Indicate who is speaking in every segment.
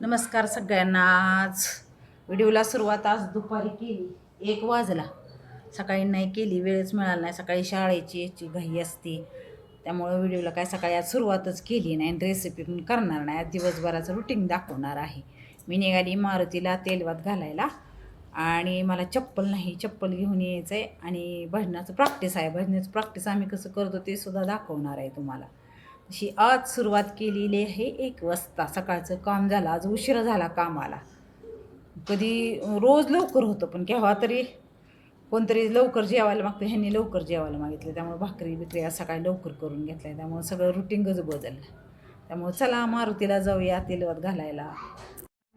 Speaker 1: नमस्कार सगळ्यांना आज व्हिडिओला सुरुवात आज दुपारी केली. एक वाजला. सकाळी नाही केली वेळच मिळाला नाही. सकाळी शाळेची याची घाई असते. त्यामुळं व्हिडिओला काय सकाळी आज सुरुवातच केली नाही आणि रेसिपी पण करणार नाही. आज दिवसभराचं रुटीन दाखवणार आहे. मी निघाली मारुतीला तेलवात घालायला आणि मला चप्पल नाही. चप्पल घेऊन यायचं आहे आणि भजनाचं प्रॅक्टिस आहे. भजनाचं प्रॅक्टिस आम्ही कसं करतो ते सुद्धा दाखवणार आहे तुम्हाला. अशी आज सुरुवात केलेली आहे एक वाजता. सकाळचं काम झालं आज उशिरा झाला कामाला कधी रोज लवकर होतं पण केव्हा तरी कोणतरी लवकर जेवायला मागतं ह्यांनी लवकर जेवायला मागितलं. त्यामुळे भाकरी बिकरी आज सकाळी लवकर करून घेतलं त्यामुळे सगळं रुटीनच बदललं. त्यामुळे चला मारुतीला जाऊया तेलवत घालायला.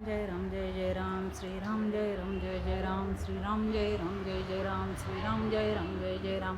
Speaker 1: जय राम जय जय राम श्रीराम जय राम जय जय राम श्रीराम जय राम जय जय राम श्रीराम जय राम जय जय राम.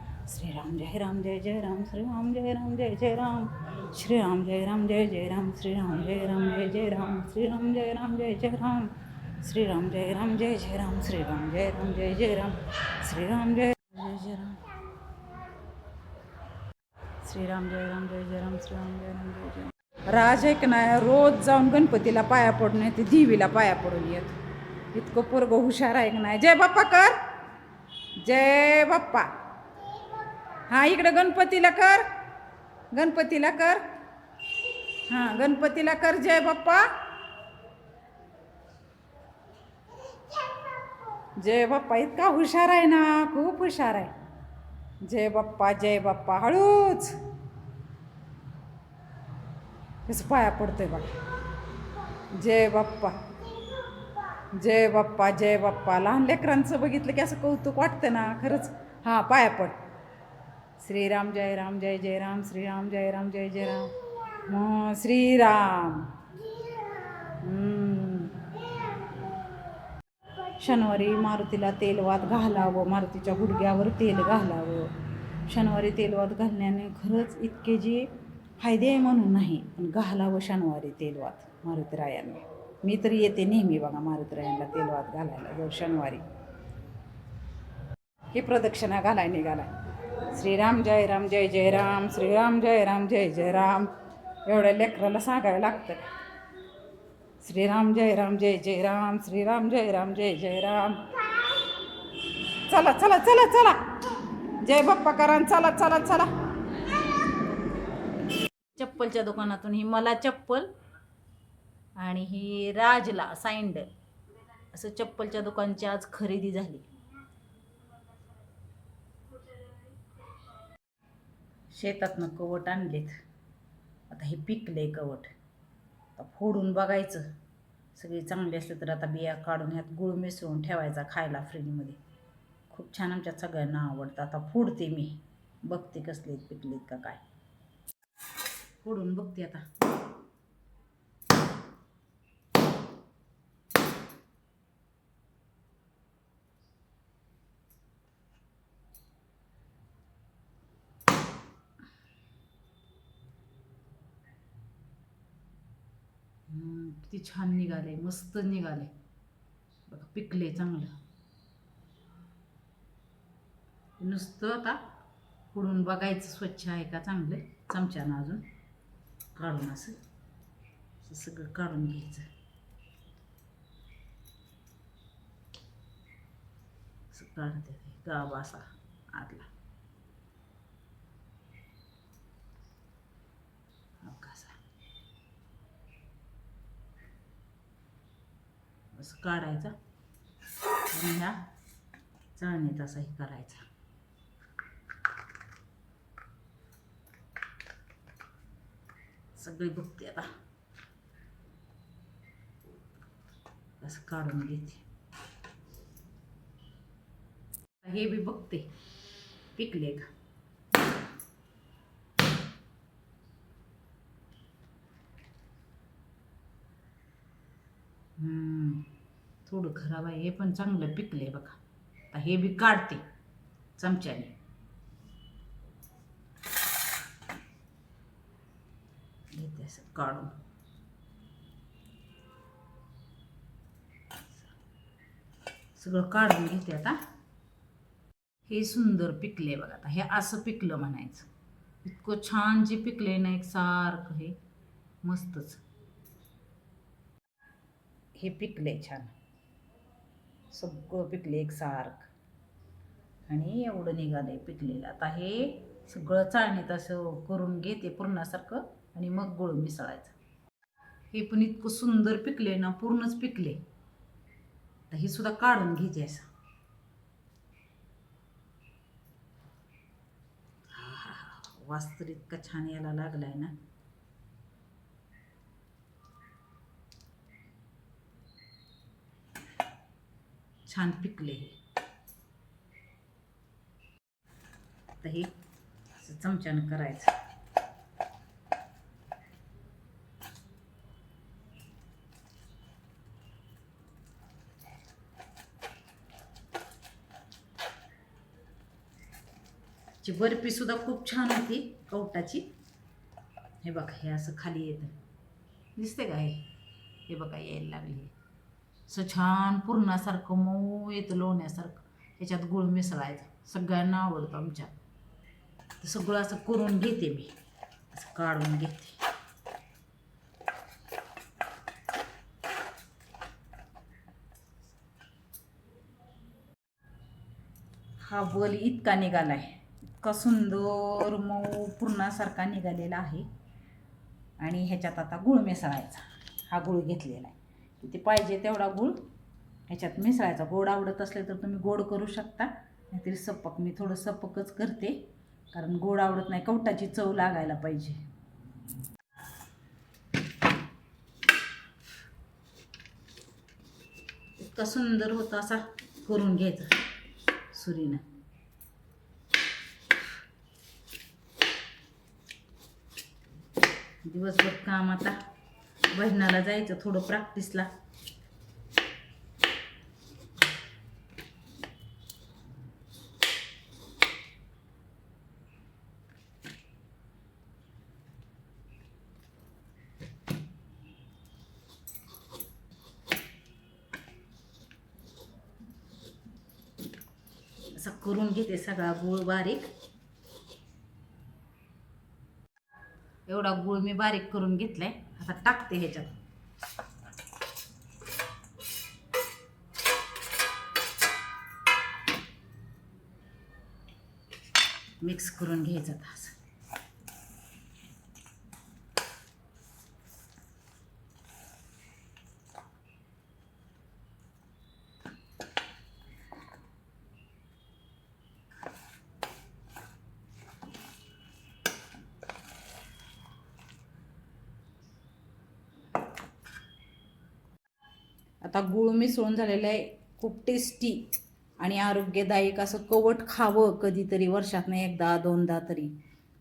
Speaker 1: श्रीराम जय राम जय जय राम श्रीराम जय राम जय जय राम श्रीराम जय राम जय जय राम श्रीराम जय राम जय जय राम श्रीराम जय राम जय जय राम श्रीराम जय राम जय जय राम श्रीराम जय राम जय जय राम श्रीराम जय जय जय राम श्रीराम जय राम जय जय राम श्रीराम जय राम जय जय राज एक नाही रोज जाऊन गणपतीला पाया पडून येते देवीला पाया पडून येत इतकं पोरग हुशार आहे का नाही जय बाप्पा कर जय बाप्पा हां इकडं गणपतीला कर. गणपतीला कर. हां गणपतीला कर जय बाप्पा. जय बाप्पा इतका हुशार आहे ना खूप हुशार आहे. जय बाप्पा जय बाप्पा हळूच. कसं पाया पडतोय बघा. जय बाप्पा. जय बाप्पा जय बाप्पा. लहान लेकरांचं बघितलं की असं कौतुक वाटतं ना खरंच. हां पाया पड. श्रीराम जय राम जय जय राम श्रीराम जय राम जय जय राम। श्रीराम। शनिवारी मारुतीला तेलवात घालावं मारुतीच्या गुडघ्यावर तेल घालावं. शनिवारी तेलवात घालण्याने खरंच इतके जे फायदे आहे म्हणून नाही पण घालावं शनिवारी तेलवात मारुतीरायांनी. मी तर येते नेहमी बघा मारुतीरायांना तेलवात घालायला दर शनिवारी. ही प्रदक्षिणा घालाय निघाला श्रीराम जय राम जय जय राम श्रीराम जय राम जय जय राम. एवढ्या लेकराला सांगायला लागतं श्रीराम जय राम जय जय राम श्रीराम जय राम जय जय राम. चला चला चला चला. जय बाप्पा करान चला चला चला. चप्पलच्या दुकानातून ही मला चप्पल आणि ही राजला सँडल असं चप्पलच्या दुकानची आज खरेदी झाली. शेतातनं कवट आणलेत. आता हे पिकले कवट. आता फोडून बघायचं. सगळी चांगली असली तर आता बिया काढून ह्यात गुळ मिसळून ठेवायचा खायला फ्रीजमध्ये. खूप छान आमच्या सगळ्यांना आवडतं. आता फोडते मी. बघते कसले पिकलेत का काय. फोडून बघते आता. किती छान निघाले मस्त निघाले. बघा पिकले चांगलं. नुसतं आता पुढून बघायचं स्वच्छ आहे का चांगलं चमच्यानं अजून काढून असं सगळं काढून घ्यायचं. असं काढते गावा असा आतला हा कसा असं काढायचा. आणि ह्या चाळणीत असाही करायचा. सगळी बघते आता. असं काढून घेते. हे बी बघते. पिकले का? थोडं खराब आहे हे पण चांगलं पिकलं आहे बघा. आता हे बी काढते चमच्याने. घेते असं काढून. सगळं काढून घेते आता. हे सुंदर पिकले बघा आता. हे असं पिकलं म्हणायचं. इतकं छान जे पिकले ना एक सारखं हे मस्तच. हे पिकले छान. सगळं पिकले एक सारखं. आणि एवढं निघालंय पिकलेलं. आता हे सगळं चाळणीत असं करून घेते पूर्णासारखं आणि मग गुळ मिसळायचं. हे पण इतकं सुंदर पिकले ना पूर्णच पिकले तर हे सुद्धा काढून घ्यायचे असं. वास इतका छान यायला लागलाय ना. छान पिकले. तर आता हे असं चमच्यानं करायचं. ची बर्फी सुद्धा खूप छान होती कवटाची. हे बघा हे असं खाली येतं. दिसते का हे? हे बघा यायला लागले. असं छान पुरणासारखं मऊ येतं लोण्यासारखं. ह्याच्यात गुळ मिसळायचं सगळ्यांना आवडतं आमच्या. तर सगळं असं करून घेते मी. असं काढून घेते. हा बल इतका निघाला आहे. इतका सुंदर मऊ पूर्णासारखा निघालेला आहे. आणि ह्याच्यात आता गुळ मिसळायचा. हा गुळ घेतलेला आहे. ते पाहिजे तेवढा गुळ. ह्याच्यात मिसळायचा. गोड आवडत असले तर तुम्ही गोड करू शकता. नाहीतरी सपक. मी थोडं सपकच करते. कारण गोड आवडत नाही. कवटाची चव लागायला पाहिजे. इतका सुंदर होता असा करून घ्यायचा सुरीनं. दिवसभर काम आता भजनाला जायचं थोडं प्रॅक्टिसला असं करून घेते सगळा गूळ बारीक. एवढा गूळ मी बारीक करून घेतलाय. आता टाकते ह्याच्यात. मिक्स करून घ्यायचं आता आता गुळ मिसळून झालेलं आहे. खूप टेस्टी आणि आरोग्यदायक असं कवट खावं कधीतरी वर्षातनं एकदा दोनदा तरी.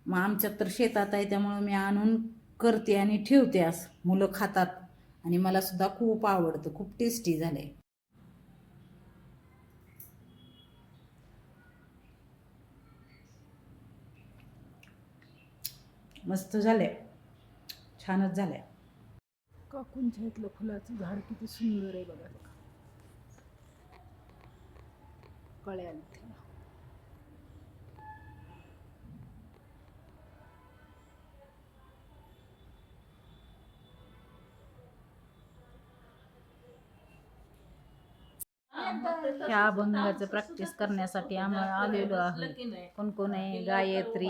Speaker 1: मग आमच्यात तर शेतात आहे त्यामुळं मी आणून करते आणि ठेवते असं. मुलं खातात आणि मला सुद्धा खूप आवडतं. खूप टेस्टी झालंय. मस्त झालंय. छानच झालंय.
Speaker 2: काकूंच्या इथलं फुलाचं झाड किती सुंदर आहे बघा. कळ्या
Speaker 1: ह्या अभंगाचं प्रॅक्टिस करण्यासाठी आम्ही आलेलो आहे. कोण कोण आहे? गायत्री.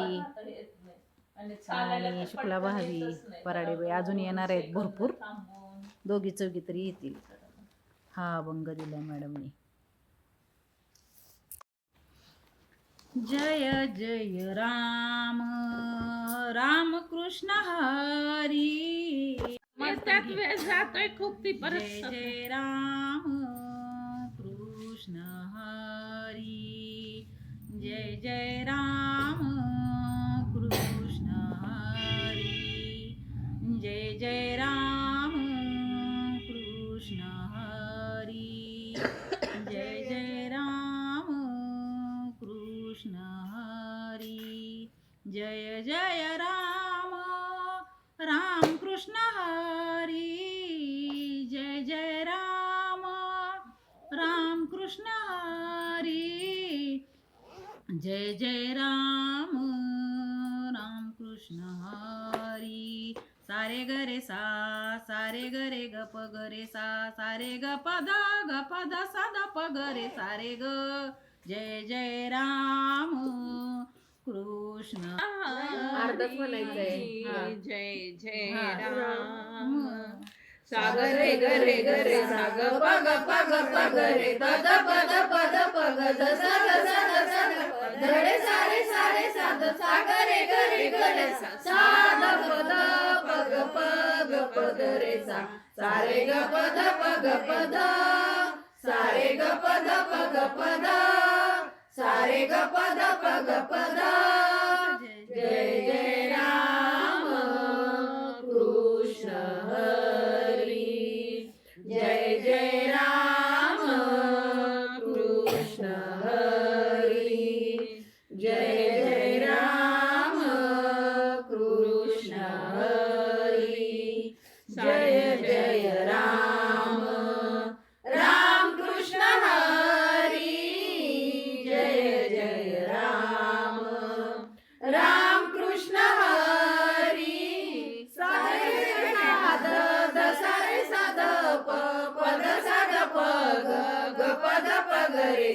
Speaker 1: आणि शुक्ला भावी पराडेबाई अजून येणार आहेत भरपूर. दोघी चौघी तरी येतील. हा अभंग दिला मॅडमने. जय जय राम. राम कृष्ण हरी.
Speaker 2: त्यात वेळ जातोय खूप ती परत
Speaker 1: जय जय राम. कृष्ण हरी. जय जय राम. गरे सा सारे ग प द ग प द सा द प गरे सारे ग जय जय राम कृष्ण.
Speaker 3: जय जय. राम. सागर रे ग रे ग रे साग पग पग पग रे पद पद पद पग द स द स द स द प द रे सारे सारे साद सागर रे ग रे ग रे सा सा द पद पग पद रे सा. सारे ग पद पग पद. सारे ग पद पग पद. सारे ग पद पग पद. जय जय राम. कृष्ण हरी. जय जय राम. कृष्ण हरी. जय जय राम कृष्ण जय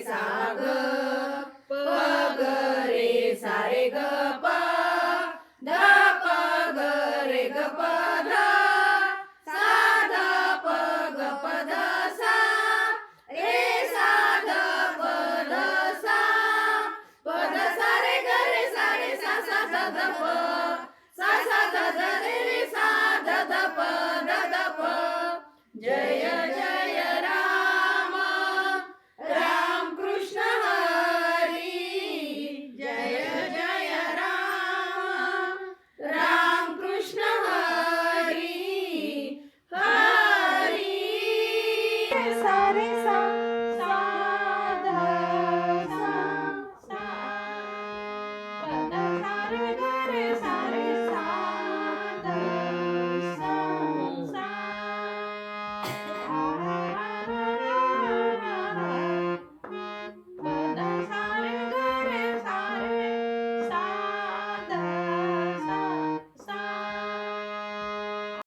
Speaker 3: सागर।